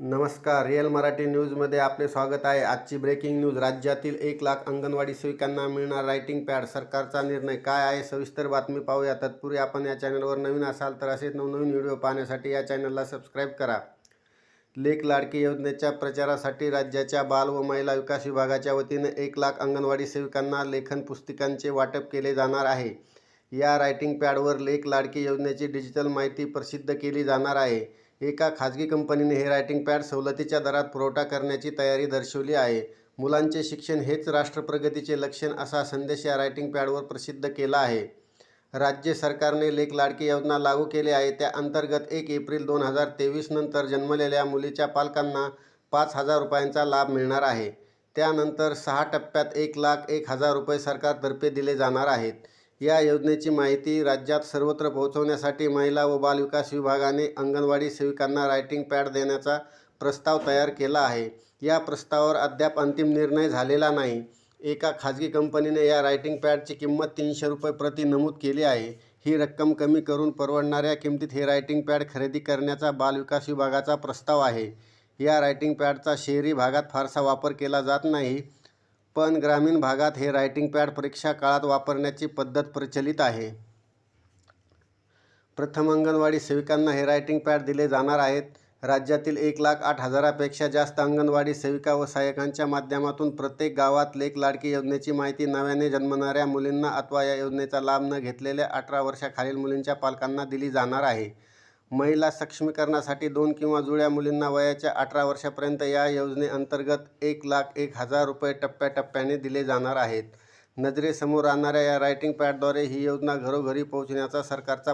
नमस्कार रिअल मराठी न्यूजमध्ये आपले स्वागत आहे. आजची ब्रेकिंग न्यूज राज्यातील एक लाख अंगणवाडी सेविकांना मिळणार रायटिंग पॅड सरकारचा निर्णय काय आहे? सविस्तर बातमी पाहूया. तत्पूर्वी आपण या चॅनलवर नवीन असाल तर असेच नवनवीन व्हिडिओ पाहण्यासाठी या चॅनलला सबस्क्राईब करा. लेख लाडकी योजनेच्या प्रचारासाठी राज्याच्या बाल व महिला विकास विभागाच्या वतीने एक लाख अंगणवाडी सेविकांना लेखन पुस्तिकांचे वाटप केले जाणार आहे. या रायटिंग पॅडवर लेख लाडकी योजनेची डिजिटल माहिती प्रसिद्ध केली जाणार आहे. एका खाजगी कंपनीने हे रायटिंग पॅड सवलतीच्या दरात पुरवठा करण्याची तयारी दर्शवली आहे. मुलांचे शिक्षण हेच राष्ट्रप्रगतीचे लक्षण असा संदेश या रायटिंग पॅडवर प्रसिद्ध केला आहे. राज्य सरकारने लेख लाडकी योजना लागू केली आहे. त्या अंतर्गत एक एप्रिल दोन हजार तेवीस नंतर जन्मलेल्या मुलीच्या पालकांना पाच हजार रुपयांचा लाभ मिळणार आहे. त्यानंतर सहा टप्प्यात एक लाख एक हजार रुपये सरकारतर्फे दिले जाणार आहेत. या योजनेची माहिती राज्यात सर्वत्र पोहोचवण्यासाठी महिला व बालविकास विभागाने अंगणवाडी सेविकांना रायटिंग पॅड देण्याचा प्रस्ताव तयार केला आहे. या प्रस्तावावर अद्याप अंतिम निर्णय झालेला नाही. एका खाजगी कंपनीने या रायटिंग पॅडची किंमत तीनशे रुपये प्रति नमूद केली आहे. ही रक्कम कमी करून परवडणाऱ्या किमतीत हे रायटिंग पॅड खरेदी करण्याचा बालविकास विभागाचा प्रस्ताव आहे. या रायटिंग पॅडचा शहरी भागात फारसा वापर केला जात नाही. पण ग्रामीण भागात हे रायटिंग पॅड परीक्षा काळात वापरण्याची पद्धत प्रचलित आहे. प्रथम अंगणवाडी सेविकांना हे रायटिंग पॅड दिले जाणार आहेत. राज्यातील एक लाख आठ हजारापेक्षा जास्त अंगणवाडी सेविका व सहाय्यकांच्या माध्यमातून प्रत्येक गावात लेख लाडकी योजनेची माहिती नव्याने जन्मणाऱ्या मुलींना अथवा या योजनेचा लाभ न घेतलेल्या अठरा वर्षाखालील मुलींच्या पालकांना दिली जाणार आहे. महिला सक्षमीकरणासाठी दोन किंवा जुळ्या मुलींना वयाच्या अठरा वर्षापर्यंत या योजनेअंतर्गत एक लाख एक हजार रुपये टप्प्याटप्प्याने दिले जाणार आहेत. नजरेसमोर राहणाऱ्या या रायटिंग पॅडद्वारे ही योजना घरोघरी पोहोचण्याचा सरकारचा